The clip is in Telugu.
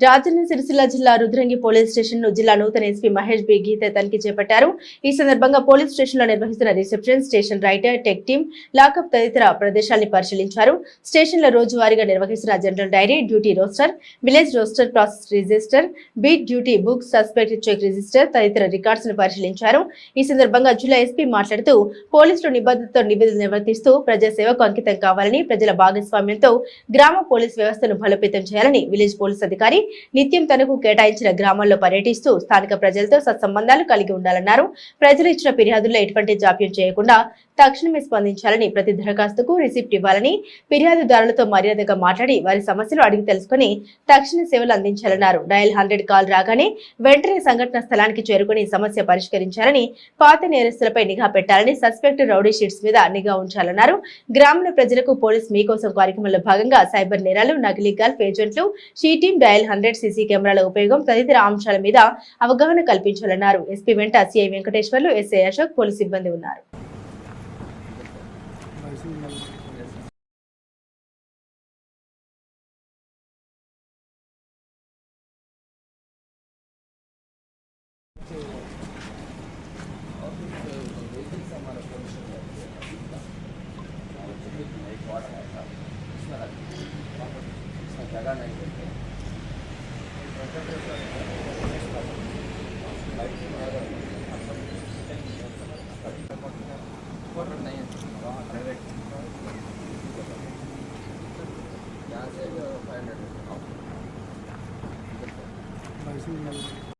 రాజన్న సిరిసిల్ల జిల్లా రుద్రంగి పోలీస్ స్టేషన్ను జిల్లా నూతన ఎస్పీ మహేష్ బి గీత తనిఖీ చేపట్టారు. ఈ సందర్భంగా పోలీస్ స్టేషన్లో నిర్వహిస్తున్న reception station writer tech team lockup తదితర ప్రదేశాన్ని పరిశీలించారు. స్టేషన్లో రోజువారీగా నిర్వహిస్తున్న general diary duty roster village roster process register beat duty book suspect check register తదితర రికార్డ్స్ను పరిశీలించారు. ఈ సందర్భంగా జిల్లా ఎస్పీ మాట్లాడుతూ పోలీసులు నిబద్ధతతో నివేదన నిర్వర్తిస్తూ ప్రజాసేవకు అంకితం కావాలని ప్రజల భాగస్వామ్యంతో గ్రామ పోలీస్ వ్యవస్థను బలోపేతం చేయాలని విలేజ్ పోలీస్ అధికారి నిత్యం తనకు కేటాయించిన గ్రామాల్లో పర్యటిస్తూ స్థానిక ప్రజలతో సత్సంబంధాలు కలిగి ఉండాలన్నారు. ప్రజలు ఇచ్చిన ఫిర్యాదుల్లో ఎటువంటి జాప్యం చేయకుండా తక్షణమే స్పందించాలని ప్రతి దరఖాస్తుకు రిసిప్ట్ ఇవ్వాలని ఫిర్యాదుదారులతో మర్యాదగా మాట్లాడి వారి సమస్యలు అడిగి తెలుసుకుని తక్షణ సేవలు అందించాలన్నారు. డయల్ హండ్రెడ్ కాల్ రాగానే వెంటనే సంఘటన స్థలానికి చేరుకుని సమస్య పరిష్కరించాలని పాత నేరస్తులపై నిఘా పెట్టాలని సస్పెక్ట్ రౌడీ షీట్స్ మీద నిఘా ఉంచాలన్నారు. గ్రామీణ ప్రజలకు పోలీస్ మీకోసం కార్యక్రమంలో భాగంగా సైబర్ నేరాలు నకిలీ గల్ఫ్ ఏజెంట్లు షీటింగ్ డయల్ హండ్రెడ్ సీసీ కెమెరాల ఉపయోగం తదితర అంశాల మీద అవగాహన కల్పించాలన్నారు. ఎస్పీ వెంట CI Venkateswarlu SI Ashok police సిబ్బంది ఉన్నారు. यहाँ से फाइव हंड्रेड